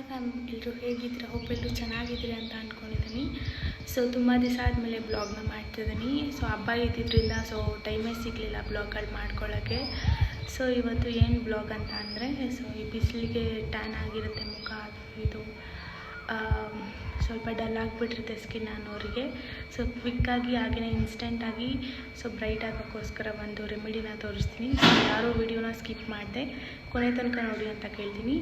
Hi fam ಎಲ್ಲರೂ ಹೇಗಿದ್ದೀರಾ? Hope ಎಲ್ಲರೂ ಚೆನ್ನಾಗಿದ್ದೀರಿ ಅಂತ ಅಂದ್ಕೊಂಡಿದ್ದೀನಿ ಸೊ ತುಂಬ ದಿವಸ ಆದಮೇಲೆ ಬ್ಲಾಗ್ನ ಮಾಡ್ತಿದ್ದೀನಿ ಸೊ ಹಬ್ಬ ಇದ್ದಿದ್ದರಿಂದ ಸೊ ಟೈಮೇ ಸಿಗಲಿಲ್ಲ ಬ್ಲಾಗಲ್ಲಿ ಮಾಡ್ಕೊಳ್ಳೋಕ್ಕೆ ಸೊ ಇವತ್ತು ಏನು ಬ್ಲಾಗ್ ಅಂತ ಅಂದರೆ ಸೊ ಈ ಬಿಸಿಲಿಗೆ ಟ್ಯಾನ್ ಆಗಿರುತ್ತೆ ಮುಖ, ಅದು ಇದು. ಸ್ವಲ್ಪ ಡಲ್ ಆಗಿಬಿಟ್ಟಿರುತ್ತೆ ಸ್ಕಿನ್ ಅನ್ನೋರಿಗೆ. ಸೊ ಕ್ವಿಕ್ಕಾಗಿ ಹಾಗೆಯೇ ಇನ್ಸ್ಟೆಂಟಾಗಿ ಸೊ ಬ್ರೈಟ್ ಆಗೋಕ್ಕೋಸ್ಕರ ಒಂದು ರೆಮಿಡಿನ ತೋರಿಸ್ತೀನಿ. ಸೊ ಯಾರೂ ವಿಡಿಯೋನ ಸ್ಕಿಪ್ ಮಾಡಿದೆ, ಕೊನೆ ತನಕ ನೋಡಿ ಅಂತ ಕೇಳ್ತೀನಿ.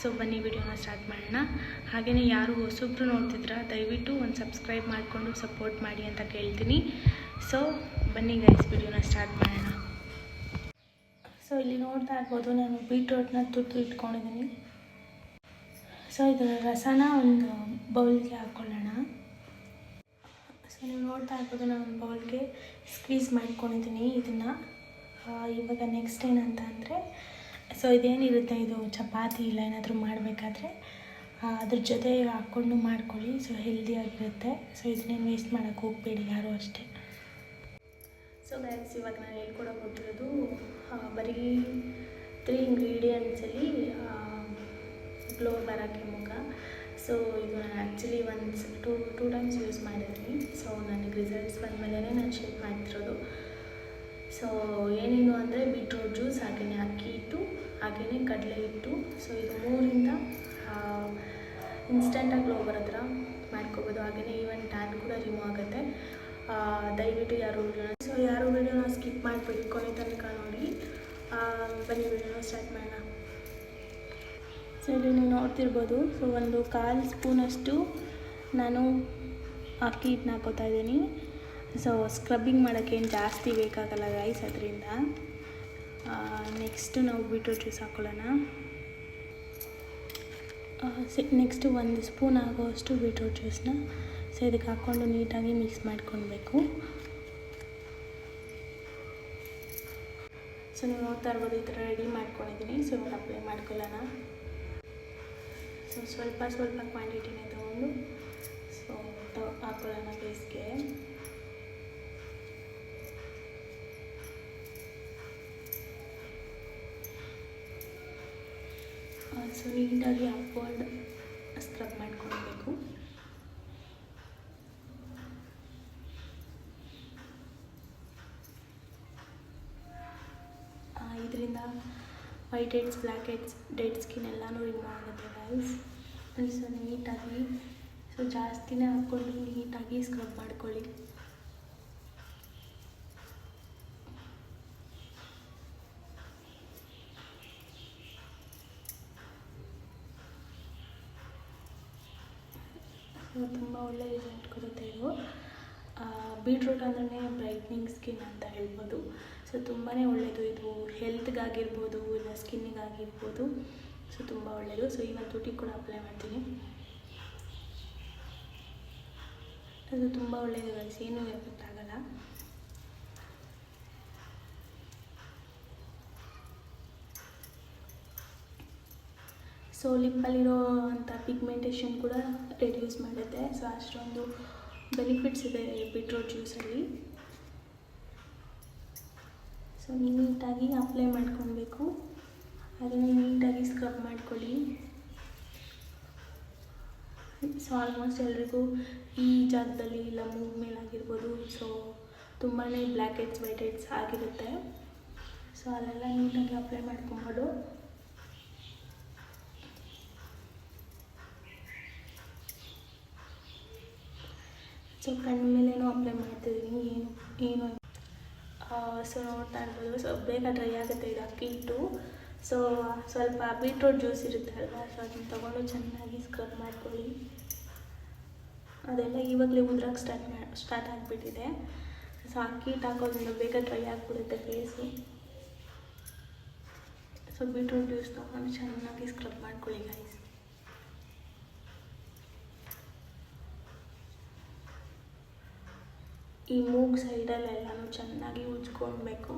ಸೊ ಬನ್ನಿ ವಿಡಿಯೋನ ಸ್ಟಾರ್ಟ್ ಮಾಡೋಣ. ಹಾಗೆಯೇ ಯಾರು ಹೊಸಬ್ರು ನೋಡ್ತಿದ್ರ, ದಯವಿಟ್ಟು ಒಂದು ಸಬ್ಸ್ಕ್ರೈಬ್ ಮಾಡಿಕೊಂಡು ಸಪೋರ್ಟ್ ಮಾಡಿ ಅಂತ ಕೇಳ್ತೀನಿ. ಸೊ ಬನ್ನಿ ಗೈಸ್ ವಿಡಿಯೋನ ಸ್ಟಾರ್ಟ್ ಮಾಡೋಣ. ಸೊ ಇಲ್ಲಿ ನೋಡ್ತಾ ಇರ್ಬೋದು, ನಾನು ಬೀಟ್ರೋಟ್ನ ತುತ್ತು ಇಟ್ಕೊಂಡಿದ್ದೀನಿ. ಸೊ ಇದರ ರಸನ ಒಂದು ಬೌಲ್ಗೆ ಹಾಕ್ಕೊಳ್ಳೋಣ ಸೊ ನೀವು ನೋಡ್ತಾ ಇರ್ಬೋದು ನಾನು ಒಂದು ಬೌಲ್ಗೆ ಸ್ಕ್ವೀಸ್ ಮಾಡ್ಕೊಂಡಿದ್ದೀನಿ ಇದನ್ನು. ಇವಾಗ ನೆಕ್ಸ್ಟ್ ಏನಂತ ಅಂದರೆ ಸೊ ಇದೇನಿರುತ್ತೆ? ಇದು ಚಪಾತಿ ಇಲ್ಲ, ಏನಾದರೂ ಮಾಡಬೇಕಾದ್ರೆ ಅದ್ರ ಜೊತೆ ಹಾಕ್ಕೊಂಡು ಮಾಡ್ಕೊಳ್ಳಿ. ಸೊ ಹೆಲ್ದಿಯಾಗಿರುತ್ತೆ ಸೊ ಇದನ್ನೇನು ವೇಸ್ಟ್ ಮಾಡೋಕ್ಕೆ ಹೋಗಬೇಡಿ ಯಾರು ಅಷ್ಟೇ. ಸೊ ಗೈಸ್ ಇವಾಗ ನಾನು ಹೇಳ್ಕೊಡೋಕೆ ಹೋಗಿರೋದು ಬರೀ ತ್ರೀ ಇಂಗ್ರೀಡಿಯೆಂಟ್ಸಲ್ಲಿ ಗ್ಲೋ ಬರೋಕ್ಕೆ ಮುಖ. ಸೊ ಇದು ನಾನು actually once two two times use ಮಾಡಿದ್ದೀನಿ. ಸೊ ನನಗೆ ರಿಸಲ್ಟ್ಸ್ ಬಂದಮೇಲೆ ನಾನು ಶೇರ್ ಮಾಡ್ತಿರೋದು. ಸೊ ಏನೇನು ಅಂದರೆ ಬೀಟ್ರೂಟ್ ಜ್ಯೂಸ್ ಹಾಗೆಯೇ ಅಕ್ಕಿ ಹಿಟ್ಟು ಹಾಗೆಯೇ ಕಡಲೆ ಹಿಟ್ಟು. ಸೊ ಇದು ಮೂರಿಂದ ಇನ್ಸ್ಟೆಂಟಾಗಿ ಗ್ಲೋ ಬರೋ ಥರ ಮಾಡ್ಕೋಬೋದು. ಹಾಗೆಯೇ ಈವನ್ ಟ್ಯಾನ್ ಕೂಡ ರಿಮೂವ್ ಆಗುತ್ತೆ. ದಯವಿಟ್ಟು ಯಾರು ಸೊ ಯಾರು ವಿಡಿಯೋನ ಸ್ಕಿಪ್ ಮಾಡಿಬಿಡಿ, ಕೊನೆ ತನಕ ನೋಡಿ. ಬನ್ನಿ ವಿಡಿಯೋನ ಸ್ಟಾರ್ಟ್ ಮಾಡೋಣ. ಸೊ ಇಲ್ಲಿ ನೀವು ನೋಡ್ತಿರ್ಬೋದು. ಸೊ ಒಂದು ಕಾಲು ಸ್ಪೂನಷ್ಟು ನಾನು ಅಕ್ಕಿ ಹಿಟ್ಟನ್ನ ಹಾಕೋತಾ ಇದ್ದೀನಿ. ಸೊ ಸ್ಕ್ರಬ್ಬಿಂಗ್ ಮಾಡೋಕ್ಕೇನು ಜಾಸ್ತಿ ಬೇಕಾಗಲ್ಲ ರೈಸ್ ಅದರಿಂದ. ನೆಕ್ಸ್ಟು ನಾವು ಬೀಟ್ರೂಟ್ ಜ್ಯೂಸ್ ಹಾಕ್ಕೊಳ್ಳೋಣ ನೆಕ್ಸ್ಟು ಒಂದು ಸ್ಪೂನ್ ಆಗೋಷ್ಟು ಬೀಟ್ರೂಟ್ ಜ್ಯೂಸನ್ನ ಸೊ ಇದಕ್ಕೆ ಹಾಕ್ಕೊಂಡು ನೀಟಾಗಿ ಮಿಕ್ಸ್ ಮಾಡ್ಕೊಳ್ಬೇಕು. ಸೊ ನೀವು ನೋಡ್ತಾ ಇರ್ಬೋದು ಈ ಥರ ರೆಡಿ ಮಾಡ್ಕೊಂಡಿದ್ದೀನಿ. ಸೊ ಅಪ್ಲೈ ಮಾಡ್ಕೊಳ್ಳೋಣ. ಸೊ ಸ್ವಲ್ಪ ಸ್ವಲ್ಪ ಕ್ವಾಂಟಿಟಿನೇ ತೊಗೊಂಡು ಸೊ ತ- ಹಾಕ್ಕೊಳ್ಳೋಣ ಫೇಸ್ಗೆ ಸೊ ನೀಟಾಗಿ ಅಪ್ವರ್ಡ್ ಸ್ಕ್ರಬ್ ಮಾಡ್ಕೊಳ್ಬೇಕು. ಇದರಿಂದ white heads black heads dead skin ಎಲ್ಲನೂ ರಿಮೂವ್ ಆಗುತ್ತೆ ಗೈಸ್ ಸೊ ನೀಟಾಗಿ ಸೊ ಜಾಸ್ತಿನೇ ಹಾಕ್ಕೊಂಡು ನೀಟಾಗಿ ಸ್ಕ್ರಬ್ ಮಾಡ್ಕೊಳ್ಳಿ. ತುಂಬ ಒಳ್ಳೆ ರಿಸಲ್ಟ್ ಕೊಡುತ್ತೆ ಇದು. ಬೀಟ್ರೂಟ್ ಅಂದ್ರೆ ಬ್ರೈಟ್ನಿಂಗ್ ಸ್ಕಿನ್ ಅಂತ ಹೇಳ್ಬೋದು. ಸೊ ತುಂಬಾ ಒಳ್ಳೆಯದು ಇದು. ಹೆಲ್ತ್ಗಾಗಿರ್ಬೋದು ಇಲ್ಲ ಸ್ಕಿನ್ನಿಗಾಗಿರ್ಬೋದು. ಸೊ ತುಂಬ ಒಳ್ಳೆಯದು ಸೊ ಈಗ ತುಟಿಗೆ ಕೂಡ ಅಪ್ಲೈ ಮಾಡ್ತೀನಿ. ಅದು ತುಂಬ ಒಳ್ಳೆಯದು ಗೈಸ್ ಏನೂ ಎಫೆಕ್ಟ್ ಆಗಲ್ಲ ಸೊ ಲಿಪ್ಪಲ್ಲಿರೋ ಅಂಥ ಪಿಗ್ಮೆಂಟೇಷನ್ ಕೂಡ ರೆಡ್ಯೂಸ್ ಮಾಡುತ್ತೆ. ಸೊ ಅಷ್ಟೊಂದು ಬೆನಿಫಿಟ್ಸ್ ಇದೆ ಬೀಟ್ರೋಟ್ ಜ್ಯೂಸಲ್ಲಿ ಸೊ ನೀಟಾಗಿ ಅಪ್ಲೈ ಮಾಡ್ಕೊಳ್ಬೇಕು ಅದನ್ನು ನೀಟಾಗಿ ಸ್ಕ್ರಬ್ ಮಾಡ್ಕೊಳ್ಳಿ. ಸೊ ಆಲ್ಮೋಸ್ಟ್ ಎಲ್ರಿಗೂ ಈ ಜಾಗದಲ್ಲಿ ಇಲ್ಲ, ಮೂಗ್ ಮೇಲೆ ಆಗಿರ್ಬೋದು. ಸೊ ತುಂಬಾ ಬ್ಲ್ಯಾಕ್ ಹೆಡ್ಸ್ ವೈಟ್ ಹೆಡ್ಸ್ ಆಗಿರುತ್ತೆ. ಸೊ ಅಲ್ಲೆಲ್ಲ ನೀಟಾಗಿ ಅಪ್ಲೈ ಮಾಡ್ಕೊಬೋದು. ಸೊ ಕಣ್ಣು ಮೇಲೇನೂ ಅಪ್ಲೈ ಮಾಡ್ತಿದ್ದೀನಿ ಏನು ಏನು ಸೊ ನೋಡ್ತಾ ಇರ್ಬೋದು ಸೊ ಬೇಗ ಡ್ರೈ ಆಗುತ್ತೆ ಇದು ಅಕ್ಕಿ ಹಿಟ್ಟು. ಸೊ ಸ್ವಲ್ಪ ಬೀಟ್ರೂಟ್ ಜ್ಯೂಸ್ ಇರುತ್ತೆ ಅಲ್ವಾ? ಸೊ ಅದನ್ನ ತೊಗೊಂಡು ಚೆನ್ನಾಗಿ ಸ್ಕ್ರಬ್ ಮಾಡ್ಕೊಳ್ಳಿ. ಅದೆಲ್ಲ ಇವಾಗಲೇ ಉದ್ರಾಗ ಸ್ಟಾರ್ಟ್ ಮಾ ಸ್ಟಾರ್ಟ್ ಆಗಿಬಿಟ್ಟಿದೆ. ಸೊ ಅಕ್ಕಿ ಹಿಟ್ಟು ಹಾಕೋದ್ರಿಂದ ಬೇಗ ಡ್ರೈ ಆಗಿಬಿಡುತ್ತೆ ಫೇಸು ಸೊ ಬೀಟ್ರೂಟ್ ಜ್ಯೂಸ್ ತೊಗೊಂಡು ಚೆನ್ನಾಗಿ ಸ್ಕ್ರಬ್ ಮಾಡ್ಕೊಳ್ಳಿ ಗೈಸ್ ಈ ಮೂಗ್ ಸೈಡಲ್ಲೆಲ್ಲನೂ ಚೆನ್ನಾಗಿ ಉಜ್ಕೊಳ್ಬೇಕು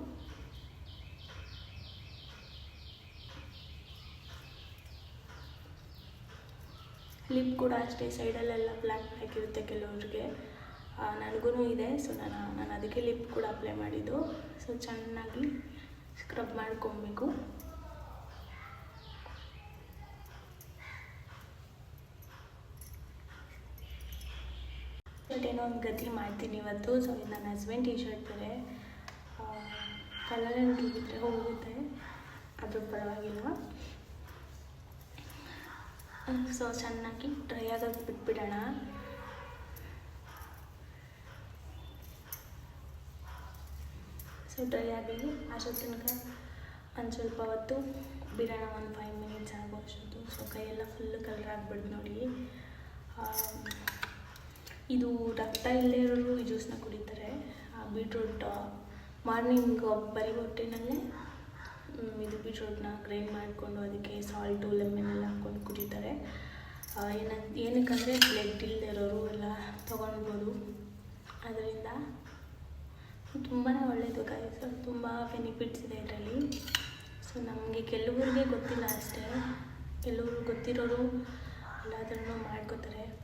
ಲಿಪ್ ಕೂಡ ಅಷ್ಟೇ ಸೈಡಲ್ಲೆಲ್ಲ ಬ್ಲ್ಯಾಕ್ ಬ್ಲ್ಯಾಕ್ ಇರುತ್ತೆ ಕೆಲವ್ರಿಗೆ ನನಗೂ ಇದೆ ಸೊ ನಾನು ನಾನು ಅದಕ್ಕೆ ಲಿಪ್ ಕೂಡ ಅಪ್ಲೈ ಮಾಡಿದ್ದು ಸೊ ಚೆನ್ನಾಗಿ ಸ್ಕ್ರಬ್ ಮಾಡ್ಕೊಬೇಕು ಏನೋ ಒಂದು ಗತಿ ಮಾಡ್ತೀನಿ ಇವತ್ತು. ಸೊ ನನ್ನ ಹಸ್ಬೆಂಡ್ ಟೀ ಶರ್ಟ್ ಬೇರೆ ಕಲರ್ ಹೋಗಿದ್ರೆ ಹೋಗುತ್ತೆ. ಅದು ಪರವಾಗಿಲ್ಲ ಸೊ ಚೆನ್ನಾಗಿ ಡ್ರೈ ಆಗೋದು ಬಿಟ್ಬಿಡೋಣ. ಸೊ ಡ್ರೈ ಆಗಲಿ ಅಷ್ಟೊತ್ತು ತನಕ ಒಂದು ಸ್ವಲ್ಪ ಹೊತ್ತು ಬಿಡೋಣ, ಒಂದು ಫೈವ್ ಮಿನಿಟ್ಸ್ ಆಗೋ ಅಷ್ಟೊತ್ತು. ಸೊ ಕೈಯೆಲ್ಲ ಫುಲ್ ಕಲರ್ ಆಗ್ಬಿಡ್ದು ನೋಡಿ. ಇದು ರಕ್ತ ಇಲ್ಲದೆ ಇರೋರು ಈ ಜ್ಯೂಸನ್ನ ಕುಡಿತಾರೆ. ಬೀಟ್ರೂಟ್ ಮಾರ್ನಿಂಗ್ ಬರೀ ಹೊಟ್ಟೆನಲ್ಲೇ ಇದು ಬೀಟ್ರೂಟ್ನ ಗ್ರೈಂಡ್ ಮಾಡಿಕೊಂಡು ಅದಕ್ಕೆ ಸಾಲ್ಟು ಲೆಮನ್ ಎಲ್ಲ ಹಾಕ್ಕೊಂಡು ಕುಡಿತಾರೆ. ಏನ ಏನಕ್ಕಂದರೆ ಬ್ಲಡ್ ಇಲ್ಲದೆ ಇರೋರು ಎಲ್ಲ ತೊಗೊಳ್ಬೋದು. ಅದರಿಂದ ತುಂಬಾ ಒಳ್ಳೆಯದು ಗಾಯಸ್ ತುಂಬ ಬೆನಿಫಿಟ್ಸ್ ಇದೆ ಇದರಲ್ಲಿ. ಸೊ ನಮಗೆ ಕೆಲವ್ರಿಗೆ ಗೊತ್ತಿಲ್ಲ ಅಷ್ಟೇ. ಕೆಲವರು ಗೊತ್ತಿರೋರು ಎಲ್ಲದನ್ನು ಮಾಡ್ಕೋತಾರೆ.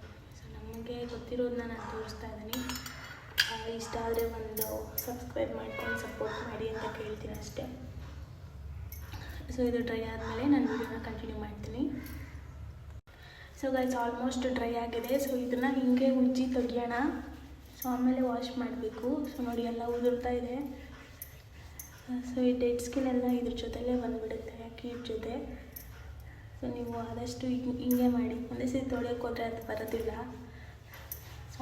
ಸೊ ನಮಗೆ ಗೊತ್ತಿರೋದನ್ನ ನಾನು ತೋರಿಸ್ತಾ ಇದ್ದೀನಿ. ಇಷ್ಟ ಆದರೆ ಒಂದು ಸಬ್ಸ್ಕ್ರೈಬ್ ಮಾಡ್ಕೊಂಡು ಸಪೋರ್ಟ್ ಮಾಡಿ ಅಂತ ಕೇಳ್ತೀನಿ ಅಷ್ಟೇ. ಸೊ ಇದು ಡ್ರೈ ಆದಮೇಲೆ ನಾನು ವಿಡಿಯೋನ ಕಂಟಿನ್ಯೂ ಮಾಡ್ತೀನಿ. ಸೊ ಗೈಸ್ ಆಲ್ಮೋಸ್ಟ್ ಡ್ರೈ ಆಗಿದೆ. ಸೊ ಇದನ್ನು ಹಿಂಗೆ ಉಜ್ಜಿ ತೆಗಿಯೋಣ. ಸೊ ಆಮೇಲೆ ವಾಶ್ ಮಾಡಬೇಕು. ಸೊ ನೋಡಿ, ಎಲ್ಲ ಉದುರ್ತಾ ಇದೆ. ಸೊ ಈ ಡೆಡ್ ಸ್ಕಿನ್ ಎಲ್ಲ ಇದ್ರ ಜೊತೆಲೇ ಬಂದುಬಿಡುತ್ತೆ ಕೀಟ್ ಜೊತೆ. ಸೊ ನೀವು ಆದಷ್ಟು ಹಿಂಗ್- ಹಿಂಗೆ ಮಾಡಿ. ಒಂದೇ ಸರಿ ತೊಳೆಯೋಕೆ ಹೋದರೆ ಅದು ಬರೋದಿಲ್ಲ.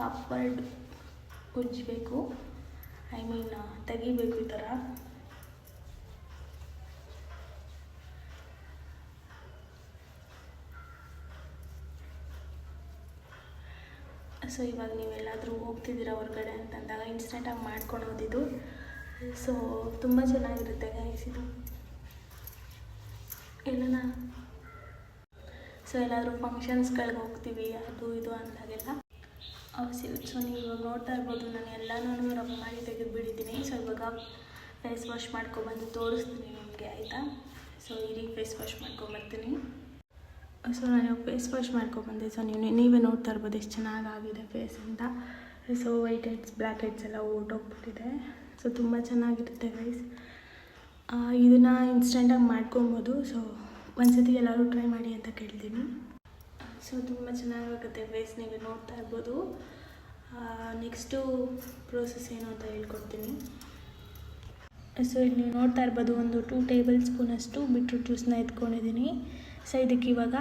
ಅಪ್ವರ್ಡ್ ಉಜ್ಜಬೇಕು. ಐ ಮೀನ್ ತೆಗಿಬೇಕು ಈ ಥರ ಸೊ ಇವಾಗ ನೀವೆಲ್ಲಾದರೂ ಹೋಗ್ತಿದ್ದೀರಾ ಹೊರಗಡೆ ಅಂತಂದಾಗ ಇನ್ಸ್ಟೆಂಟಾಗಿ ಮಾಡ್ಕೊಂಡು ಹೋದಿದ್ದು ಸೊ ತುಂಬ ಚೆನ್ನಾಗಿರುತ್ತೆ ಗೈಸ್ ಇದು. ಎಲ್ಲನ ಸೊ ಎಲ್ಲಾದರೂ ಫಂಕ್ಷನ್ಸ್ಗಳಿಗೆ ಹೋಗ್ತೀವಿ, ಅದು ಇದು ಅಂದಾಗೆಲ್ಲ ಅವಶ್ಯ ಸೊ ನೀವು ಇವಾಗ ನೋಡ್ತಾ ಇರ್ಬೋದು, ನಾನು ಎಲ್ಲನೂ ರಬ್ ಮಾಡಿ ತೆಗೆದು ಬಿಡಿದ್ದೀನಿ ಸೊ ಇವಾಗ ಫೇಸ್ ವಾಶ್ ಮಾಡ್ಕೊಬಂದು ತೋರಿಸ್ತೀನಿ ನಿಮಗೆ, ಆಯಿತಾ? ಸೊ ಇಲ್ಲಿ ಫೇಸ್ ವಾಶ್ ಮಾಡ್ಕೊಂಬರ್ತೀನಿ. ಸೊ ನಾನು ಫೇಸ್ ವಾಶ್ ಮಾಡ್ಕೊಬಂದೆ. ಸೊ ನೀವು, ನೀವೇ ನೋಡ್ತಾ ಇರ್ಬೋದು ಎಷ್ಟು ಚೆನ್ನಾಗಿ ಆಗಿದೆ ಫೇಸ್ ಅಂತ. So white heads black heads ಎಲ್ಲ ಓಟೋಗ್ಬಿಟ್ಟಿದೆ ಸೊ ತುಂಬ ಚೆನ್ನಾಗಿರುತ್ತೆ ಗೈಸ್ ಇದನ್ನು ಇನ್ಸ್ಟೆಂಟಾಗಿ ಮಾಡ್ಕೊಬೋದು. ಸೊ ಒಂದ್ಸತಿ ಎಲ್ಲರೂ ಟ್ರೈ ಮಾಡಿ ಅಂತ ಕೇಳ್ತೀನಿ. ಸೊ ತುಂಬ ಚೆನ್ನಾಗಾಗುತ್ತೆ ಫೇಸ್ ನೀವು ನೋಡ್ತಾ ಇರ್ಬೋದು. ನೆಕ್ಸ್ಟು ಪ್ರೋಸೆಸ್ ಏನು ಅಂತ ಹೇಳ್ಕೊಡ್ತೀನಿ. ಸೊ ಇಲ್ಲಿ ನೀವು ನೋಡ್ತಾ ಇರ್ಬೋದು ಒಂದು ಟೂ ಟೇಬಲ್ ಸ್ಪೂನಷ್ಟು ಬಿಟ್ರೂಟ್ ಜ್ಯೂಸನ್ನ ಎತ್ಕೊಂಡಿದ್ದೀನಿ. ಸೊ ಇದಕ್ಕೆ ಇವಾಗ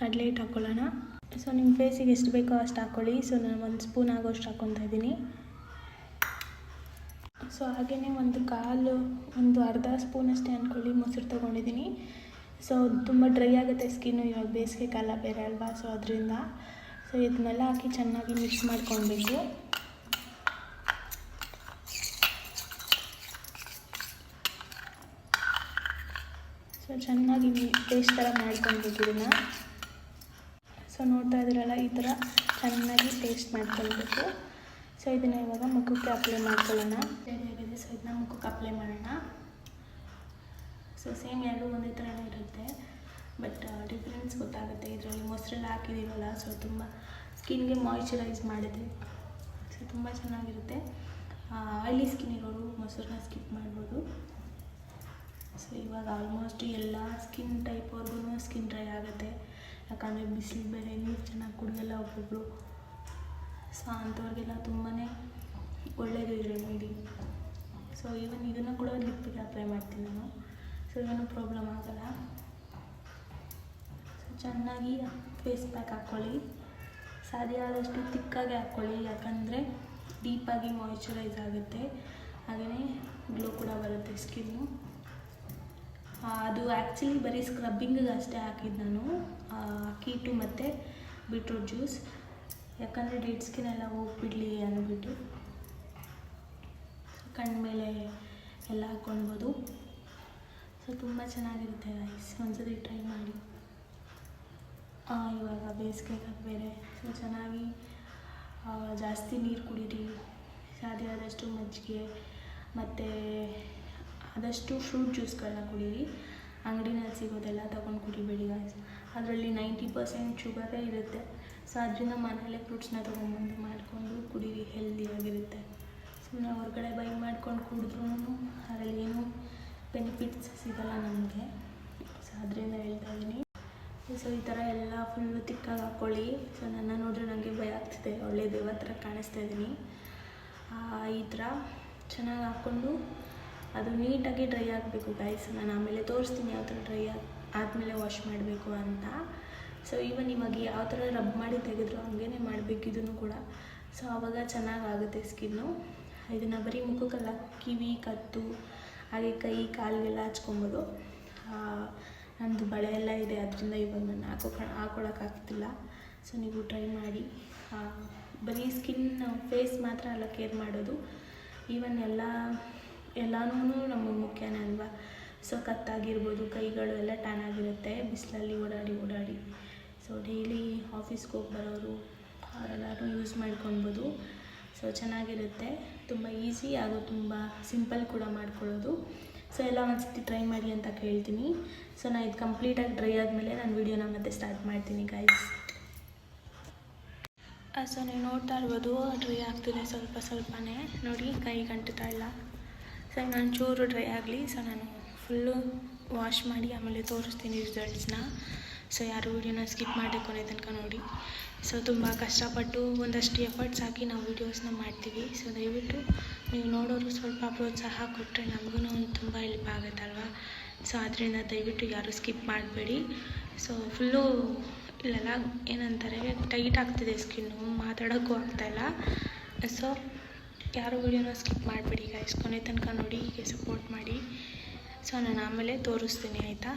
ಕಡಲೆ ಹಿಟ್ಟು ಹಾಕ್ಕೊಳ್ಳೋಣ ಸೊ ನಿಮ್ಮ ಫೇಸಿಗೆ ಎಷ್ಟು ಬೇಕೋ ಅಷ್ಟು ಹಾಕ್ಕೊಳ್ಳಿ ಸೊ ನಾನು ಒಂದು ಸ್ಪೂನ್ ಆಗೋಷ್ಟು ಹಾಕ್ಕೊತಾ ಇದ್ದೀನಿ. ಸೊ ಹಾಗೆಯೇ ಒಂದು ಕಾಲು, ಒಂದು ಅರ್ಧ ಸ್ಪೂನ್ ಸ್ಪೂನಷ್ಟೇ ಅಂದ್ಕೊಳ್ಳಿ ಮೊಸರು ತೊಗೊಂಡಿದ್ದೀನಿ. ಸೊ ತುಂಬ ಡ್ರೈ ಆಗುತ್ತೆ ಸ್ಕಿನ್ನು ಇವಾಗ ಬೇಸಿಗೆ ಕಾಲ ಬೇರೆ ಅಲ್ವಾ? ಸೊ ಅದರಿಂದ. ಸೊ ಇದನ್ನೆಲ್ಲ ಹಾಕಿ ಚೆನ್ನಾಗಿ ಮಿಕ್ಸ್ ಮಾಡ್ಕೊಳ್ಬೇಕು. ಸೊ ಚೆನ್ನಾಗಿ ಪೇಸ್ಟ್ ಥರ ಮಾಡ್ಕೊಳ್ಬೇಕು ಇದನ್ನು. ಸೊ ನೋಡ್ತಾ ಇದ್ದೀರಲ್ಲ, ಈ ಥರ ಚೆನ್ನಾಗಿ ಪೇಸ್ಟ್ ಮಾಡ್ಕೊಳ್ಬೇಕು. ಸೊ ಇದನ್ನ ಇವಾಗ ಮುಖಕ್ಕೆ ಅಪ್ಲೈ ಮಾಡ್ಕೊಳ್ಳೋಣ. ರೆಡಿಯಾಗಿದೆ ಸೊ ಇದನ್ನ ಮುಖಕ್ಕೆ ಅಪ್ಲೈ ಮಾಡೋಣ. ಸೊ ಸೇಮ್ ಎರಡು ಒಂದೇ ಥರನೇ ಇರುತ್ತೆ. ಬಟ್ ಡಿಫ್ರೆನ್ಸ್ ಗೊತ್ತಾಗುತ್ತೆ. ಇದರಲ್ಲಿ ಮೊಸರೆಲ್ಲ ಹಾಕಿದ್ದೀವಲ್ಲ ಸೊ ತುಂಬ ಸ್ಕಿನ್ಗೆ ಮಾಯಿಶ್ಚರೈಸ್ ಮಾಡಿದೆ ಸೊ ತುಂಬ ಚೆನ್ನಾಗಿರುತ್ತೆ. ಆಯ್ಲಿ ಸ್ಕಿನ್ ಇರೋರು ಮೊಸರನ್ನ ಸ್ಕಿಪ್ ಮಾಡ್ಬೋದು. ಸೊ ಇವಾಗ ಆಲ್ಮೋಸ್ಟ್ ಎಲ್ಲ ಸ್ಕಿನ್ ಟೈಪ್ ಅವ್ರಿಗೂ ಸ್ಕಿನ್ ಡ್ರೈ ಆಗುತ್ತೆ. ಯಾಕಂದರೆ ಬಿಸಿಲು, ಬೇರೆ ನೀರು ಚೆನ್ನಾಗಿ ಕುಡಿಯಲ್ಲ ಒಬ್ಬೊಬ್ಬರು ಸೊ ಅಂಥವ್ರಿಗೆಲ್ಲ ತುಂಬಾ ಒಳ್ಳೆಯದು ಇದೆ ಮೇಡಿ ಸೊ ಈವನ್ ಇದನ್ನು ಕೂಡ ಲಿಪ್ಪಿಗೆ ಅಪ್ಲೈ ಮಾಡ್ತೀನಿ ನಾನು. ಸೊ ಏನೂ ಪ್ರಾಬ್ಲಮ್ ಆಗಲ್ಲ ಸೊ ಚೆನ್ನಾಗಿ ಫೇಸ್ ಪ್ಯಾಕ್ ಹಾಕ್ಕೊಳ್ಳಿ ಸಾಧ್ಯ ಆದಷ್ಟು ತಿಕ್ಕಾಗಿ ಹಾಕ್ಕೊಳ್ಳಿ ಯಾಕಂದರೆ ಡೀಪಾಗಿ ಮಾಯಿಶ್ಚರೈಸ್ ಆಗುತ್ತೆ. ಹಾಗೆಯೇ ಗ್ಲೋ ಕೂಡ ಬರುತ್ತೆ ಸ್ಕಿನ್ನು ಅದು ಆ್ಯಕ್ಚುಲಿ ಬರೀ ಸ್ಕ್ರಬ್ಬಿಂಗಿಗೆ ಅಷ್ಟೇ ಹಾಕಿದ್ದು ನಾನು. ಕೀಟು ಮತ್ತು ಬೀಟ್ರೂಟ್ ಜ್ಯೂಸ್ ಯಾಕಂದರೆ ಡೆಡ್ ಸ್ಕಿನ್ ಎಲ್ಲ ಹೋಗ್ಬಿಡ್ಲಿ ಅಂದ್ಬಿಟ್ಟು. ಕಣ್ಮೇಲೆ ಎಲ್ಲ ಹಾಕ್ಕೊಳ್ಬೋದು ಸೊ ತುಂಬ ಚೆನ್ನಾಗಿರುತ್ತೆ ರೈಸ್ ಒಂದ್ಸರಿ ಟ್ರೈ ಮಾಡಿ. ಇವಾಗ ಬೇಸಿಗೆಗಾಗಿ ಬೇರೆ. ಸೊ ಚೆನ್ನಾಗಿ ಜಾಸ್ತಿ ನೀರು ಕುಡೀರಿ. ಸಾಧ್ಯ ಆದಷ್ಟು ಮಜ್ಜಿಗೆ, ಮತ್ತು ಆದಷ್ಟು ಫ್ರೂಟ್ ಜ್ಯೂಸ್ಗಳನ್ನ ಕುಡೀರಿ. ಅಂಗಡಿನಲ್ಲಿ ಸಿಗೋದೆಲ್ಲ ತೊಗೊಂಡು ಕುಡಿಬೇಡಿ ಗಾಯ್ಸ್ ಅದರಲ್ಲಿ ನೈಂಟಿ ಪರ್ಸೆಂಟ್ ಶುಗರೇ ಇರುತ್ತೆ. ಸೊ ಅದರಿಂದ ಮನೆಯಲ್ಲೇ ಫ್ರೂಟ್ಸ್ನ ತೊಗೊಂಬಂದು ಮಾಡಿಕೊಂಡು ಕುಡೀರಿ ಹೆಲ್ದಿಯಾಗಿರುತ್ತೆ ಸುಮ್ಮನೆ ಹೊರಗಡೆ ಬೈ ಮಾಡ್ಕೊಂಡು ಕುಡಿದ್ರೂ ಅದರಲ್ಲಿ ಏನೂ ಬೆನಿಫಿಟ್ಸ್ ಸಿಗಲ್ಲ ನಮಗೆ. ಸೊ ಅದರಿಂದ ಹೇಳ್ತಾ ಇದ್ದೀನಿ ಸೊ ಈ ಥರ ಎಲ್ಲ ಫುಲ್ಲು ತಿಕ್ಕಾಗಿ ಹಾಕ್ಕೊಳ್ಳಿ ಸೊ ನನ್ನ ನೋಡಿದ್ರೆ ನನಗೆ ಭಯ ಆಗ್ತಿದೆ. ಒಳ್ಳೆ ದೇವ ಥರ ಕಾಣಿಸ್ತಾ ಇದ್ದೀನಿ ಈ ಥರ ಚೆನ್ನಾಗಿ ಹಾಕ್ಕೊಂಡು ಅದು ನೀಟಾಗಿ ಡ್ರೈ ಆಗಬೇಕು ಗೈಸ್ ನಾನು ಆಮೇಲೆ ತೋರಿಸ್ತೀನಿ ಯಾವ ಥರ ಡ್ರೈ ಆಗಿ, ಆದಮೇಲೆ ವಾಶ್ ಮಾಡಬೇಕು ಅಂತ. ಸೊ ಈವನ್ ಇವಾಗ ಯಾವ ಥರ ರಬ್ ಮಾಡಿ ತೆಗೆದ್ರು ಹಂಗೇ ಮಾಡಬೇಕು ಕೂಡ. ಸೊ ಆವಾಗ ಚೆನ್ನಾಗಾಗುತ್ತೆ ಸ್ಕಿನ್ನು ಇದನ್ನು ಬರೀ ಮುಖಕ್ಕೆಲ್ಲ, ಕಿವಿ, ಕತ್ತು ಹಾಗೆ ಕೈ ಕಾಲಿಗೆಲ್ಲ ಹಚ್ಕೊಂಬೋದು. ನಮ್ಮದು ಬಳೆ ಎಲ್ಲ ಇದೆ, ಅದರಿಂದ ಇವಾಗ ನಾನು ಹಾಕೋ ಹಾಕೊಳಕ್ಕಾಗ್ತಿಲ್ಲ ಸೊ ನೀವು ಟ್ರೈ ಮಾಡಿ. ಬರೀ ಸ್ಕಿನ್ ಫೇಸ್ ಮಾತ್ರ ಅಲ್ಲ ಕೇರ್ ಮಾಡೋದು. ಈವನ್ ಎಲ್ಲ ಎಲ್ಲನೂ ನಮಗೆ ಮುಖ್ಯನೇ ಅಲ್ವಾ? ಸೊ ಕತ್ತಾಗಿರ್ಬೋದು, ಕೈಗಳು ಎಲ್ಲ ಟ್ಯಾನ್ ಆಗಿರುತ್ತೆ, ಬಿಸಿಲಲ್ಲಿ ಓಡಾಡಿ ಓಡಾಡಿ. ಸೊ ಡೈಲಿ ಆಫೀಸ್ಗೆ ಹೋಗಿ ಬರೋರು ಅವರೆಲ್ಲರೂ ಯೂಸ್ ಮಾಡ್ಕೊಳ್ಬೋದು. ಸೊ ಚೆನ್ನಾಗಿರುತ್ತೆ. ತುಂಬ ಈಸಿ ಹಾಗೂ ತುಂಬ ಸಿಂಪಲ್ ಕೂಡ ಮಾಡ್ಕೊಳ್ಳೋದು. ಸೊ ಎಲ್ಲ ಒಂದ್ಸತಿ ಟ್ರೈ ಮಾಡಿ ಅಂತ ಕೇಳ್ತೀನಿ. ಸೊ ನಾನು ಇದು ಕಂಪ್ಲೀಟಾಗಿ ಡ್ರೈ ಆದಮೇಲೆ ನಾನು ವೀಡಿಯೋನ ಮತ್ತೆ ಸ್ಟಾರ್ಟ್ ಮಾಡ್ತೀನಿ ಗೈಸ್ ಸೊ ನೀವು ನೋಡ್ತಾ ಇರ್ಬೋದು ಡ್ರೈ ಆಗ್ತಿದೆ ಸ್ವಲ್ಪ ಸ್ವಲ್ಪನೇ. ನೋಡಿ, ಕೈ ಗಂಟುತ್ತಾ ಇಲ್ಲ. ಸೊ ನಾನು ಚೂರು ಡ್ರೈ ಆಗಲಿ. ಸೊ ನಾನು ಫುಲ್ಲು ವಾಶ್ ಮಾಡಿ ಆಮೇಲೆ ತೋರಿಸ್ತೀನಿ ರಿಸಲ್ಟ್ಸ್ನ ಸೊ ಯಾರು ವೀಡಿಯೋನ ಸ್ಕಿಪ್ ಮಾಡಿ ಕೊನೆ ತನಕ ನೋಡಿ. ಸೊ ತುಂಬ ಕಷ್ಟಪಟ್ಟು ಒಂದಷ್ಟು ಎಫರ್ಟ್ಸ್ ಹಾಕಿ ನಾವು ವೀಡಿಯೋಸ್ನ ಮಾಡ್ತೀವಿ. ಸೊ ದಯವಿಟ್ಟು ನೀವು ನೋಡೋರು ಸ್ವಲ್ಪ ಪ್ರೋತ್ಸಾಹ ಕೊಟ್ಟರೆ ನಮಗೂ ಒಂದು ತುಂಬ ಹೆಲ್ಪ್ ಆಗುತ್ತಲ್ವ? ಸೊ ಅದರಿಂದ ದಯವಿಟ್ಟು ಯಾರು ಸ್ಕಿಪ್ ಮಾಡಬೇಡಿ. ಸೊ ಫುಲ್ಲು ಇಲ್ಲೆಲ್ಲ, ಏನಂತಾರೆ ಟೈಟ್ ಆಗ್ತಿದೆ ಸ್ಕಿನ್ನು ಮಾತಾಡೋಕ್ಕೂ ಆಗ್ತಾಯಿಲ್ಲ ಸೊ ಯಾರು ವೀಡಿಯೋನ ಸ್ಕಿಪ್ ಮಾಡಬೇಡಿ ಈಗ ಕೊನೆ ತನಕ ನೋಡಿ, ಹೀಗೆ ಸಪೋರ್ಟ್ ಮಾಡಿ. ಸೊ ನಾನು ಆಮೇಲೆ ತೋರಿಸ್ತೀನಿ, ಆಯಿತಾ?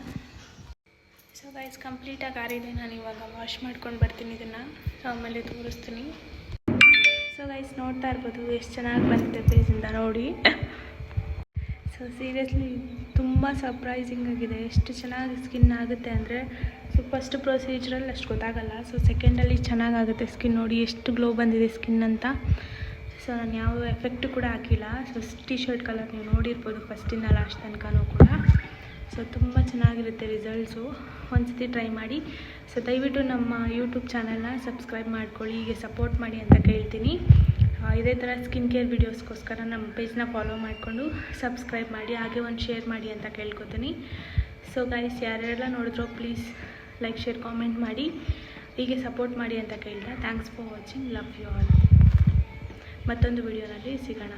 ಸೊ ಗೈಸ್ ಕಂಪ್ಲೀಟಾಗಿ ಆರಿದೆ. ನಾನು ಇವಾಗ ವಾಶ್ ಮಾಡ್ಕೊಂಡು ಬರ್ತೀನಿ ಇದನ್ನು. ಸೊ ಆಮೇಲೆ ತೋರಿಸ್ತೀನಿ. ಸೊ ಗೈಸ್ ನೋಡ್ತಾ ಇರ್ಬೋದು ಎಷ್ಟು ಚೆನ್ನಾಗಿ ಬಂದಿದೆ ಪ್ಲೇಸಿಂದ ನೋಡಿ. ಸೊ ಸೀರಿಯಸ್ಲಿ ತುಂಬ ಸರ್ಪ್ರೈಸಿಂಗ್ ಆಗಿದೆ. ಎಷ್ಟು ಚೆನ್ನಾಗಿ ಸ್ಕಿನ್ ಆಗುತ್ತೆ ಅಂದರೆ ಸೊ ಫಸ್ಟ್ ಪ್ರೊಸೀಜರಲ್ಲಿ ಅಷ್ಟು ಗೊತ್ತಾಗಲ್ಲ. ಸೊ ಸೆಕೆಂಡಲ್ಲಿ ಚೆನ್ನಾಗಾಗುತ್ತೆ ಸ್ಕಿನ್ ನೋಡಿ, ಎಷ್ಟು ಗ್ಲೋ ಬಂದಿದೆ ಸ್ಕಿನ್ ಅಂತ. ಸೊ ನಾನು ಯಾವ ಎಫೆಕ್ಟ್ ಕೂಡ ಹಾಕಿಲ್ಲ. ಸೊ ಟಿ ಶರ್ಟ್ ಕಲರ್ ನೀವು ನೋಡಿರ್ಬೋದು ಫಸ್ಟಿಂದ ಲಾಸ್ಟ್ ತನಕನೂ ಕೂಡ. ಸೊ ತುಂಬ ಚೆನ್ನಾಗಿರುತ್ತೆ ರಿಸಲ್ಟ್ಸು ಒಂದ್ಸತಿ ಟ್ರೈ ಮಾಡಿ. ಸೊ ದಯವಿಟ್ಟು ನಮ್ಮ ಯೂಟ್ಯೂಬ್ ಚಾನಲ್ನ ಸಬ್ಸ್ಕ್ರೈಬ್ ಮಾಡ್ಕೊಳ್ಳಿ. ಹೀಗೆ ಸಪೋರ್ಟ್ ಮಾಡಿ ಅಂತ ಕೇಳ್ತೀನಿ. ಇದೇ ಥರ ಸ್ಕಿನ್ ಕೇರ್ ವಿಡಿಯೋಸ್ಗೋಸ್ಕರ ನಮ್ಮ ಪೇಜ್ನ ಫಾಲೋ ಮಾಡಿಕೊಂಡು ಸಬ್ಸ್ಕ್ರೈಬ್ ಮಾಡಿ, ಹಾಗೆ ಒಂದು ಶೇರ್ ಮಾಡಿ ಅಂತ ಕೇಳ್ಕೊತೀನಿ. ಸೊ ಗೈಸ್ ಯಾರ್ಯಾರೆಲ್ಲ ನೋಡಿದ್ರು ಪ್ಲೀಸ್ ಲೈಕ್ ಶೇರ್ ಕಾಮೆಂಟ್ ಮಾಡಿ. ಹೀಗೆ ಸಪೋರ್ಟ್ ಮಾಡಿ ಅಂತ ಕೇಳ್ತಾ. Thanks for watching love you all ಮತ್ತೊಂದು ವಿಡಿಯೋನಲ್ಲಿ ಸಿಗೋಣ.